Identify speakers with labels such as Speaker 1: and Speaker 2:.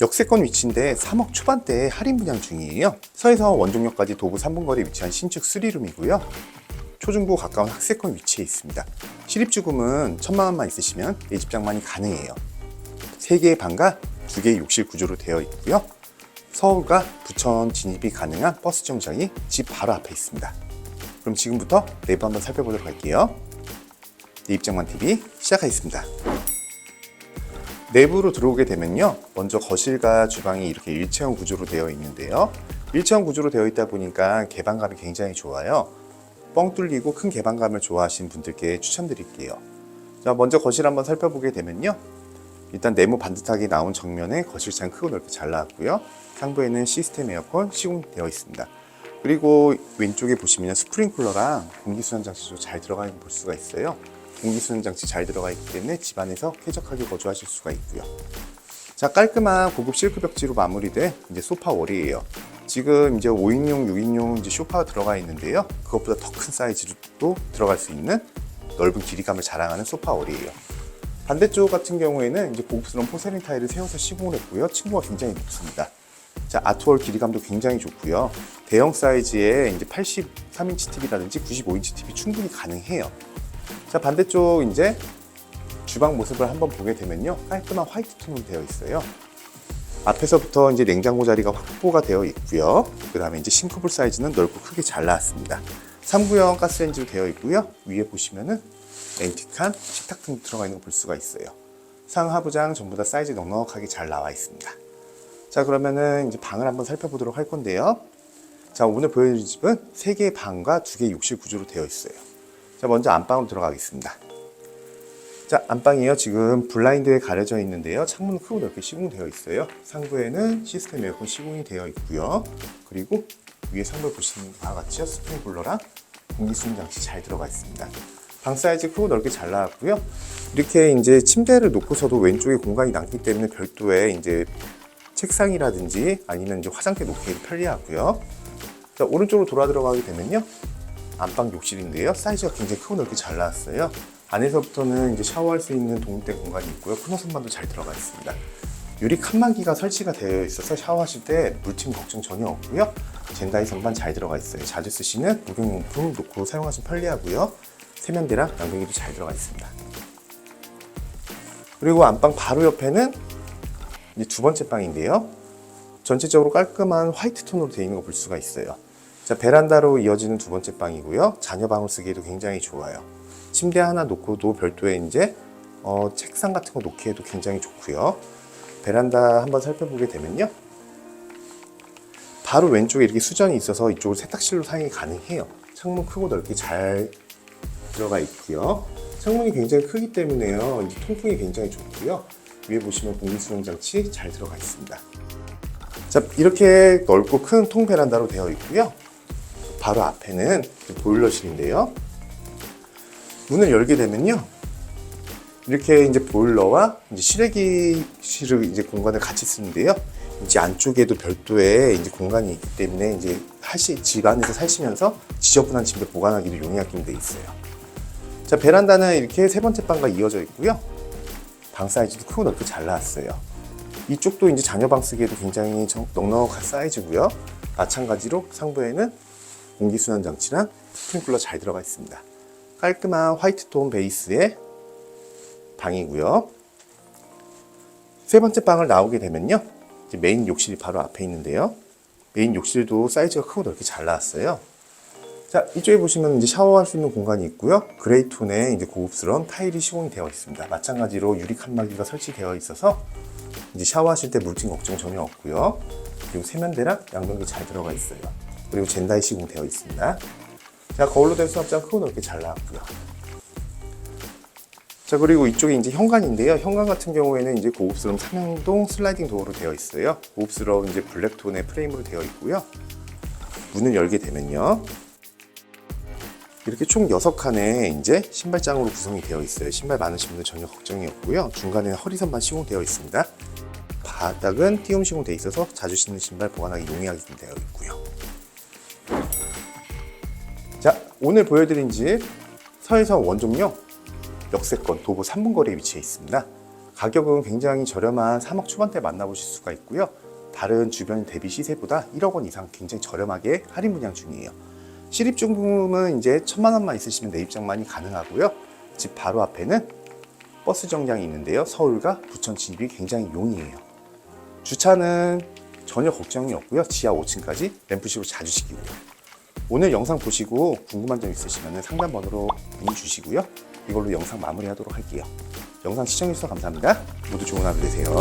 Speaker 1: 역세권 위치인데 3억 초반대에 할인 분양 중이에요. 서해서 원종역까지 도보 3분 거리에 위치한 신축 3룸이고요. 초중고 가까운 학세권 위치에 있습니다. 실입주금은 천만 원만 있으시면 예집장만이 가능해요. 3개의 방과 2개의 욕실 구조로 되어 있고요. 서울과 부천 진입이 가능한 버스 정장이 집 바로 앞에 있습니다. 그럼 지금부터 내부 한번 살펴보도록 할게요. 내 입장만 TV 시작하겠습니다. 내부로 들어오게 되면요. 먼저 거실과 주방이 이렇게 일체형 구조로 되어 있는데요. 일체형 구조로 되어 있다 보니까 개방감이 굉장히 좋아요. 뻥 뚫리고 큰 개방감을 좋아하시는 분들께 추천드릴게요. 자, 먼저 거실 한번 살펴보게 되면요. 일단 네모 반듯하게 나온 정면에 거실창 크고 넓게 잘 나왔고요. 상부에는 시스템 에어컨 시공되어 있습니다. 그리고 왼쪽에 보시면 스프링클러랑 공기순환 장치도 잘 들어가 있는 걸 볼 수가 있어요. 공기순환 장치 잘 들어가 있기 때문에 집 안에서 쾌적하게 거주하실 수가 있고요. 자, 깔끔한 고급 실크 벽지로 마무리된 이제 소파 월이에요. 지금 이제 5인용, 6인용 이제 소파가 들어가 있는데요. 그것보다 더 큰 사이즈도 들어갈 수 있는 넓은 길이감을 자랑하는 소파 월이에요. 반대쪽 같은 경우에는 이제 고급스러운 포세린 타일을 세워서 시공을 했고요. 층고가 굉장히 높습니다. 자, 아트월 길이감도 굉장히 좋고요. 대형 사이즈의 이제 83인치 TV라든지 95인치 TV 충분히 가능해요. 자, 반대쪽 이제 주방 모습을 한번 보게 되면요. 깔끔한 화이트 톤으로 되어 있어요. 앞에서부터 이제 냉장고 자리가 확보가 되어 있고요. 그 다음에 이제 싱크볼 사이즈는 넓고 크게 잘 나왔습니다. 3구형 가스레인지로 되어 있고요. 위에 보시면은 앤틱한 식탁 등도 들어가 있는 걸 볼 수가 있어요. 상 하부장 전부 다 사이즈 넉넉하게 잘 나와 있습니다. 자 그러면은 이제 방을 한번 살펴보도록 할 건데요. 자 오늘 보여드릴 집은 3개의 방과 2개의 욕실 구조로 되어 있어요. 자 먼저 안방으로 들어가겠습니다. 자 안방이요 지금 블라인드에 가려져 있는데요. 창문은 크고 넓게 시공되어 있어요. 상부에는 시스템 에어컨 시공이 되어 있고요. 그리고 위에 상부에 보시는 바와 같이요 스프링클러랑 공기순 장치 잘 들어가 있습니다. 방 사이즈 크고 넓게 잘 나왔고요. 이렇게 이제 침대를 놓고서도 왼쪽에 공간이 남기 때문에 별도의 이제 책상이라든지 아니면 이제 화장대 놓기에도 편리하고요. 자, 오른쪽으로 돌아 들어가게 되면요. 안방 욕실인데요. 사이즈가 굉장히 크고 넓게 잘 나왔어요. 안에서부터는 이제 샤워할 수 있는 독립대 공간이 있고요. 코너 선반도 잘 들어가 있습니다. 유리 칸막이가 설치가 되어 있어서 샤워하실 때 물침 걱정 전혀 없고요. 젠다이 선반 잘 들어가 있어요. 자주 쓰시는 목욕용품 놓고 사용하시면 편리하고요. 세면대랑 양변기도 잘 들어가 있습니다. 그리고 안방 바로 옆에는 두 번째 방인데요. 전체적으로 깔끔한 화이트 톤으로 되어 있는 거 볼 수가 있어요. 자, 베란다로 이어지는 두 번째 방이고요. 자녀 방을 쓰기에도 굉장히 좋아요. 침대 하나 놓고도 별도의 이제 어, 책상 같은 거 놓기에도 굉장히 좋고요. 베란다 한번 살펴보게 되면요. 바로 왼쪽에 이렇게 수전이 있어서 이쪽을 세탁실로 사용이 가능해요. 창문 크고 넓게 잘 들어가 있고요. 창문이 굉장히 크기 때문에요. 이 통풍이 굉장히 좋고요. 위에 보시면 공기수용 장치 잘 들어가 있습니다. 자, 이렇게 넓고 큰 통 베란다로 되어 있고요. 바로 앞에는 보일러실인데요. 문을 열게 되면요. 이렇게 이제 보일러와 이제 실외기실을 이제 공간을 같이 쓰는데요. 이제 안쪽에도 별도의 이제 공간이 있기 때문에 이제 하시 집 안에서 사시면서 지저분한 짐을 보관하기도 용이하게 돼 있어요. 자 베란다는 이렇게 세 번째 방과 이어져 있고요. 방 사이즈도 크고 넓게 잘 나왔어요. 이쪽도 이제 자녀 방 쓰기에도 굉장히 정- 넉넉한 사이즈고요. 마찬가지로 상부에는 공기순환 장치랑 스프링클러 잘 들어가 있습니다. 깔끔한 화이트 톤 베이스의 방이고요. 세 번째 방을 나오게 되면요. 메인 욕실이 바로 앞에 있는데요. 메인 욕실도 사이즈가 크고 넓게 잘 나왔어요. 자, 이쪽에 보시면 이제 샤워할 수 있는 공간이 있고요. 그레이 톤의 이제 고급스러운 타일이 시공이 되어 있습니다. 마찬가지로 유리 칸막이가 설치되어 있어서 이제 샤워하실 때 물진 걱정 전혀 없고요. 그리고 세면대랑 양변기 잘 들어가 있어요. 그리고 젠다이 시공되어 있습니다. 자, 거울로 된 수납장 크고 넓게 잘 나왔고요. 자, 그리고 이쪽에 이제 현관인데요. 현관 같은 경우에는 이제 고급스러운 삼형동 슬라이딩 도어로 되어 있어요. 고급스러운 이제 블랙톤의 프레임으로 되어 있고요. 문을 열게 되면요. 이렇게 총 6칸의 이제 신발장으로 구성이 되어 있어요. 신발 많으신 분들 전혀 걱정이 없고요. 중간에 허리선만 시공되어 있습니다. 바닥은 띄움 시공되어 있어서 자주 신는 신발 보관하기 용이하게 되어 있고요. 오늘 보여드린 집 서해서 원종역 역세권 도보 3분 거리에 위치해 있습니다. 가격은 굉장히 저렴한 3억 초반대 만나보실 수가 있고요. 다른 주변 대비 시세보다 1억 원 이상 굉장히 저렴하게 할인 분양 중이에요. 실입증금은 이제 천만 원만 있으시면 내입장만이 가능하고요. 집 바로 앞에는 버스 정장이 있는데요. 서울과 부천 진입이 굉장히 용이해요. 주차는 전혀 걱정이 없고요. 지하 5층까지 램프식으로 자주 시키고요. 오늘 영상 보시고 궁금한 점 있으시면 상담 번호로 문의 주시고요. 이걸로 영상 마무리하도록 할게요. 영상 시청해주셔서 감사합니다. 모두 좋은 하루 되세요.